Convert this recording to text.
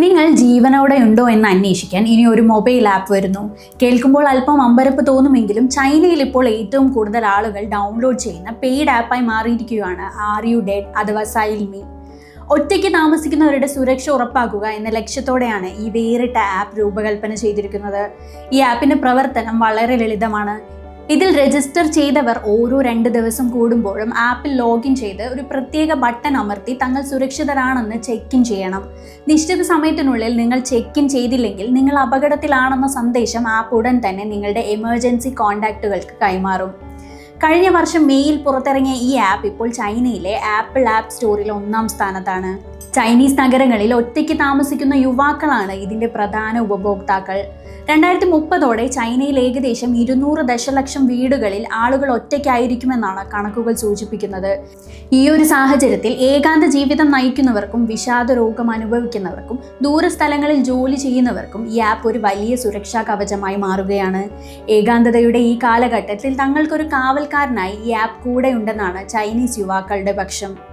നിങ്ങൾ ജീവനോടെ ഉണ്ടോ എന്ന് അന്വേഷിക്കാൻ ഇനി ഒരു മൊബൈൽ ആപ്പ് വരുന്നു. കേൾക്കുമ്പോൾ അല്പം അമ്പരപ്പ് തോന്നുമെങ്കിലും ചൈനയിൽ ഇപ്പോൾ ഏറ്റവും കൂടുതൽ ആളുകൾ ഡൗൺലോഡ് ചെയ്യുന്ന പെയ്ഡ് ആപ്പായി മാറിയിരിക്കുകയാണ്. ആർ യു ഡെഡ് അഥവാ സൈൽമി ഒറ്റയ്ക്ക് താമസിക്കുന്നവരുടെ സുരക്ഷ ഉറപ്പാക്കുക എന്ന ലക്ഷ്യത്തോടെയാണ് ഈ വേറിട്ട ആപ്പ് രൂപകൽപ്പന ചെയ്തിരിക്കുന്നത്. ഈ ആപ്പിന്റെ പ്രവർത്തനം വളരെ ലളിതമാണ്. ഇതിൽ രജിസ്റ്റർ ചെയ്തവർ ഓരോ രണ്ട് ദിവസം കൂടുമ്പോഴും ആപ്പിൽ ലോഗിൻ ചെയ്ത് ഒരു പ്രത്യേക ബട്ടൺ അമർത്തി തങ്ങൾ സുരക്ഷിതരാണെന്ന് ചെക്ക് ഇൻ ചെയ്യണം. നിശ്ചിത സമയത്തിനുള്ളിൽ നിങ്ങൾ ചെക്ക് ഇൻ ചെയ്തില്ലെങ്കിൽ നിങ്ങൾ അപകടത്തിലാണെന്ന സന്ദേശം ആപ്പ് ഉടൻ തന്നെ നിങ്ങളുടെ എമർജൻസി കോണ്ടാക്റ്റുകൾക്ക് കൈമാറും. കഴിഞ്ഞ വർഷം മെയ്യിൽ പുറത്തിറങ്ങിയ ഈ ആപ്പ് ഇപ്പോൾ ചൈനയിലെ ആപ്പിൾ ആപ്പ് സ്റ്റോറിൽ ഒന്നാം സ്ഥാനത്താണ്. ചൈനീസ് നഗരങ്ങളിൽ ഒറ്റയ്ക്ക് താമസിക്കുന്ന യുവാക്കളാണ് ഇതിന്റെ പ്രധാന ഉപഭോക്താക്കൾ. രണ്ടായിരത്തി മുപ്പതോടെ ചൈനയിൽ ഏകദേശം ഇരുന്നൂറ് ദശലക്ഷം വീടുകളിൽ ആളുകൾ ഒറ്റയ്ക്കായിരിക്കുമെന്നാണ് കണക്കുകൾ സൂചിപ്പിക്കുന്നത്. ഈ ഒരു സാഹചര്യത്തിൽ ഏകാന്ത ജീവിതം നയിക്കുന്നവർക്കും വിഷാദ രോഗം അനുഭവിക്കുന്നവർക്കും ദൂരസ്ഥലങ്ങളിൽ ജോലി ചെയ്യുന്നവർക്കും ഈ ആപ്പ് ഒരു വലിയ സുരക്ഷാ കവചമായി മാറുകയാണ്. ഏകാന്തതയുടെ ഈ കാലഘട്ടത്തിൽ തങ്ങൾക്കൊരു കാവൽക്കാരനായി ഈ ആപ്പ് കൂടെയുണ്ടെന്നാണ് ചൈനീസ് യുവാക്കളുടെ പക്ഷം.